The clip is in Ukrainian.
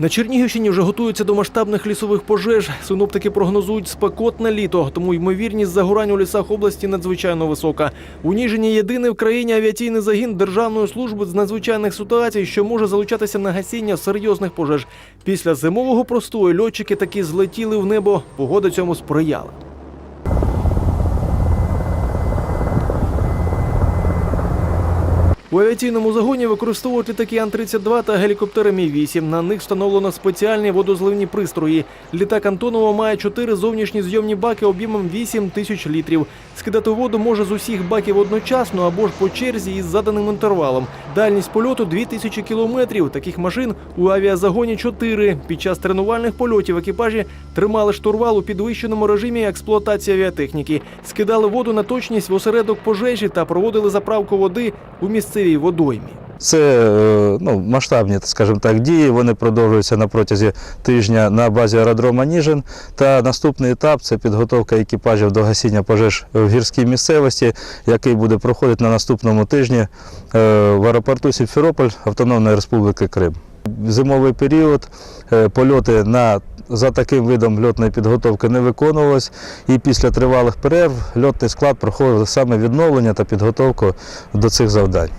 На Чернігівщині вже готуються до масштабних лісових пожеж. Синоптики прогнозують спекотне літо, тому ймовірність загорань у лісах області надзвичайно висока. У Ніжині єдиний в країні авіаційний загін Державної служби з надзвичайних ситуацій, що може залучатися на гасіння серйозних пожеж. Після зимового простою льотчики таки злетіли в небо. Погода цьому сприяла. У авіаційному загоні використовують літаки Ан-32 та гелікоптери Мі-8. На них встановлено спеціальні водозливні пристрої. Літак Антонова має чотири зовнішні зйомні баки об'ємом 8 тисяч літрів. Скидати воду може з усіх баків одночасно або ж по черзі із заданим інтервалом. Дальність польоту 2000 кілометрів. Таких машин у авіазагоні 4. Під час тренувальних польотів екіпажі тримали штурвал у підвищеному режимі експлуатації авіатехніки, скидали воду на точність в осередок пожежі та проводили заправку води у місцевій водоймі. Це е, ну, масштабні, скажімо так, дії. Вони продовжуються на протязі тижня на базі аеродрома Ніжин. Та наступний етап це підготовка екіпажів до гасіння пожеж в гірській місцевості, який буде проходити на наступному тижні е, в аеропорту Сімферополь Автономної Республіки Крим. Зимовий період е, польоти на за таким видом льотної підготовки не виконувалось, і після тривалих перерв льотний склад проходив саме відновлення та підготовку до цих завдань.